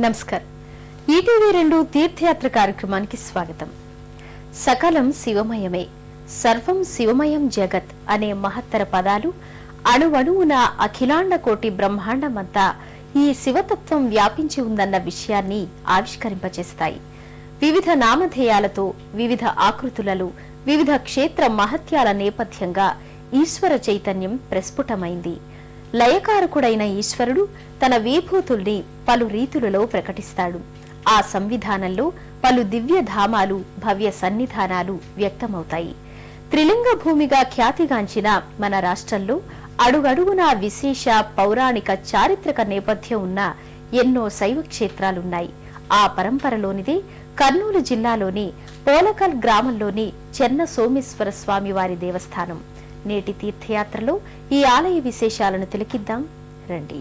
నమస్కారం. ఈటీవీ రెండు తీర్థయాత్ర కార్యక్రమానికి స్వాగతం. సకలం శివమయమే సర్వం శివమయం జగత్ అనే మహత్తర పదాలు అణువణువున అఖిలాండ కోటి బ్రహ్మాండమంతా ఈ శివతత్వం వ్యాపించి ఉందన్న విషయాన్ని ఆవిష్కరింపచేస్తాయి. వివిధ నామధేయాలతో వివిధ ఆకృతులలో వివిధ క్షేత్ర మహత్యాల నేపథ్యంగా ఈశ్వర చైతన్యం ప్రస్ఫుటమైంది. లయకారకుడైన ఈశ్వరుడు తన విభూతుల్ని పలు రీతులలో ప్రకటిస్తాడు. ఆ సంవిధానంలో పలు దివ్య ధామాలు భవ్య సన్నిధానాలు వ్యక్తమవుతాయి. త్రిలింగ భూమిగా ఖ్యాతిగాంచిన మన రాష్ట్రంలో అడుగడుగునా విశేష పౌరాణిక చారిత్రక నేపథ్యం ఉన్న ఎన్నో శైవ క్షేత్రాలున్నాయి. ఆ పరంపరలోనిదే కర్నూలు జిల్లాలోని పోలకల్ గ్రామంలోని చెన్న సోమేశ్వర స్వామివారి దేవస్థానం. నేటి తీర్థయాత్రలో ఈ ఆలయ విశేషాలను తిలకిద్దాం. రండి.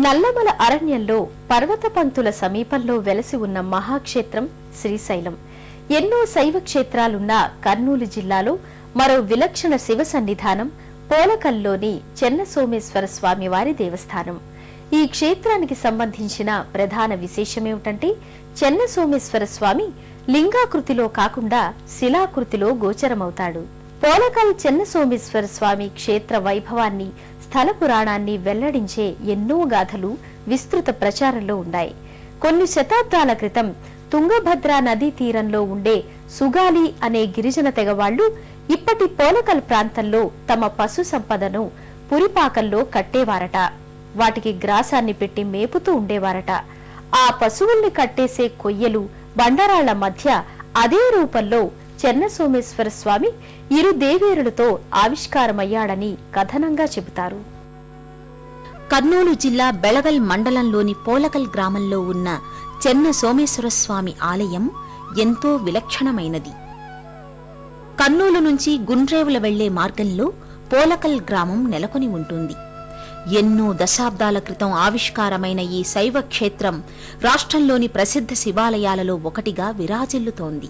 నల్లమల అరణ్యంలో పర్వత పంతుల సమీపంలో వెలసి ఉన్న మహాక్షేత్రం శ్రీశైలం. ఎన్నో శైవ క్షేత్రాలున్న కర్నూలు జిల్లాలో మరో విలక్షణ శివ సన్నిధానం పోలకల్లోని చెన్న స్వామి వారి దేవస్థానం. ఈ క్షేత్రానికి సంబంధించిన ప్రధాన విశేషమేమిటంటే చెన్న సోమేశ్వర స్వామి లింగాకృతిలో కాకుండా శిలాకృతిలో గోచరమవుతాడు. పోలకల్ చెన్న సోమేశ్వర స్వామి క్షేత్ర వైభవాన్ని స్థల పురాణాన్ని వెల్లడించే ఎన్నో గాథలు విస్తృత ప్రచారంలో ఉన్నాయి. కొన్ని శతాబ్దాల క్రితం తుంగభద్ర నదీ తీరంలో ఉండే సుగాలి అనే గిరిజన తెగవాళ్ళు ఇప్పటి పోలకల్ ప్రాంతంలో తమ పశు సంపదను పురిపాకల్లో కట్టేవారట. వాటికి గ్రాసాన్ని పెట్టి మేపుతూ ఉండేవారట. ఆ పశువుల్ని కట్టేసే కొయ్యలు బండరాళ్ళ మధ్య అదే రూపంలో చెన్నసోమేశ్వర స్వామి ఇరు దేవేరులతో ఆవిష్కారమయ్యాడని కథనంగా చెబుతారు. కర్నూలు జిల్లా బెళగల్ మండలంలోని పోలకల్ గ్రామంలో ఉన్న చెన్న సోమేశ్వరస్వామి ఆలయం ఎంతో విలక్షణమైనది. కర్నూలు నుంచి గుండ్రేవుల వెళ్ళే మార్గంలో పోలకల్ గ్రామం నెలకొని ఉంటుంది. ఎన్నో దశాబ్దాల క్రితం ఆవిష్కారమైన ఈ శైవ క్షేత్రం రాష్ట్రంలోని ప్రసిద్ధ శివాలయాలలో ఒకటిగా విరాజిల్లుతోంది.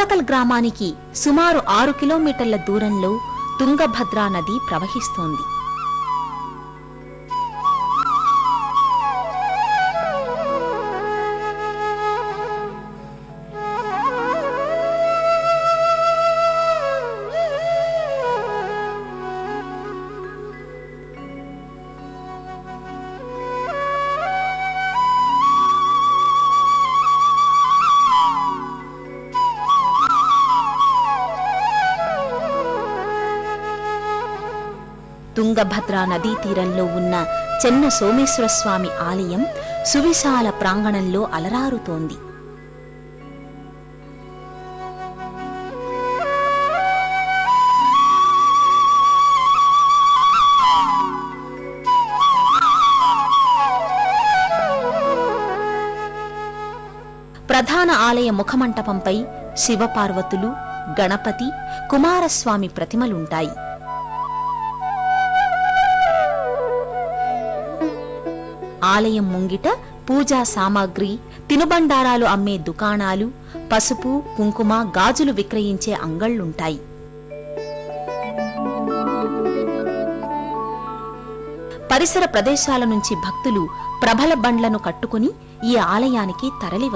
పాలకల్ గ్రామానికి సుమారు ఆరు కిలోమీటర్ల దూరంలో తుంగభద్రా నది ప్రవహిస్తోంది. తుంగభద్రా నదీ తీరంలో ఉన్న చెన్న సోమేశ్వర స్వామి ఆలయం సువిశాల ప్రాంగణంలో అలరారుతోంది. ప్రధాన ఆలయ ముఖమంటపంపై శివపార్వతులు గణపతి కుమారస్వామి ప్రతిమలుంటాయి. ఆలయం ముంగిట పూజా సామాగ్రి తినుబండారాలు అమ్మే దుకాణాలు పసుపు కుంకుమ గాజులు విక్రయించే అంగళ్ళుంటాయి పరిసర ప్రదేశాల నుంచి భక్తులు ప్రబల బండ్లను కట్టుకుని ఈ ఆలయానికి తరలి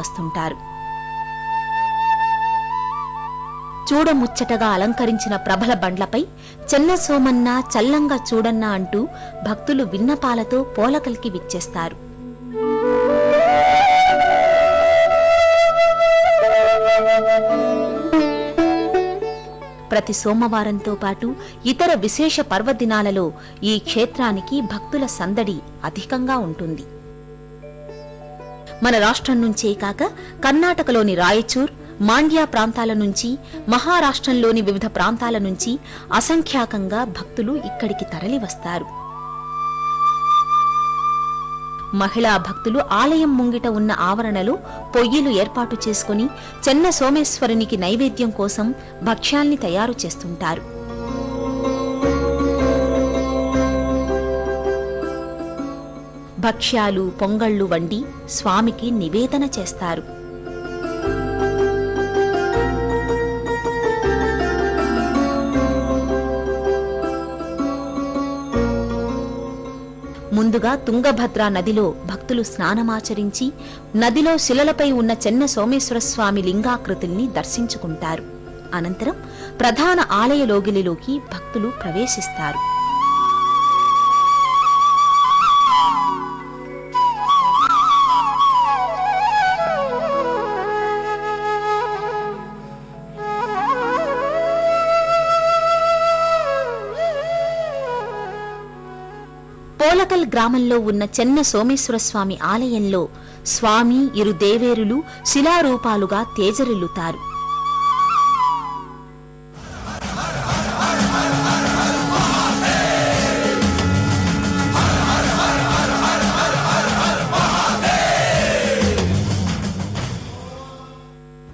చూడముచ్చటగా అలంకరించిన ప్రబల బండ్లపై చెన్న సోమన్న చల్లంగా చూడన్నా అంటూ భక్తులు విన్నపాలతో పోలకల్కి విచ్చేస్తారు. ప్రతి సోమవారంతో పాటు ఇతర విశేష పర్వదినాలలో ఈ క్షేత్రానికి భక్తుల సందడి అధికంగా ఉంటుంది. మన రాష్ట్రం నుంచే కాక కర్ణాటకలోని రాయచూర్ మాండ్యా ప్రాంతాల నుంచి మహారాష్ట్రంలోని వివిధ ప్రాంతాల నుంచి అసంఖ్యాకంగా భక్తులు ఇక్కడికి తరలివస్తారు. మహిళా భక్తులు ఆలయం ముంగిట ఉన్న ఆవరణలో పొయ్యిలు ఏర్పాటు చేసుకుని చెన్న సోమేశ్వరునికి నైవేద్యం కోసం భక్ష్యాల్ని తయారు చేస్తుంటారు. భక్ష్యాలు పొంగళ్ళు వండి స్వామికి నివేదన చేస్తారు. ముందుగా తుంగభద్ర నదిలో భక్తులు స్నానమాచరించి నదిలో శిలలపై ఉన్న చెన్న సోమేశ్వర స్వామి లింగాకృతుల్ని దర్శించుకుంటారు. అనంతరం ప్రధాన ఆలయ లోగిలిలోకి భక్తులు ప్రవేశిస్తారు. పోలకల్ గ్రామంలో ఉన్న చెన్న సోమేశ్వర స్వామి ఆలయంలో స్వామి ఇరు దేవేరులు శిలారూపాలుగా తేజరిల్లుతారు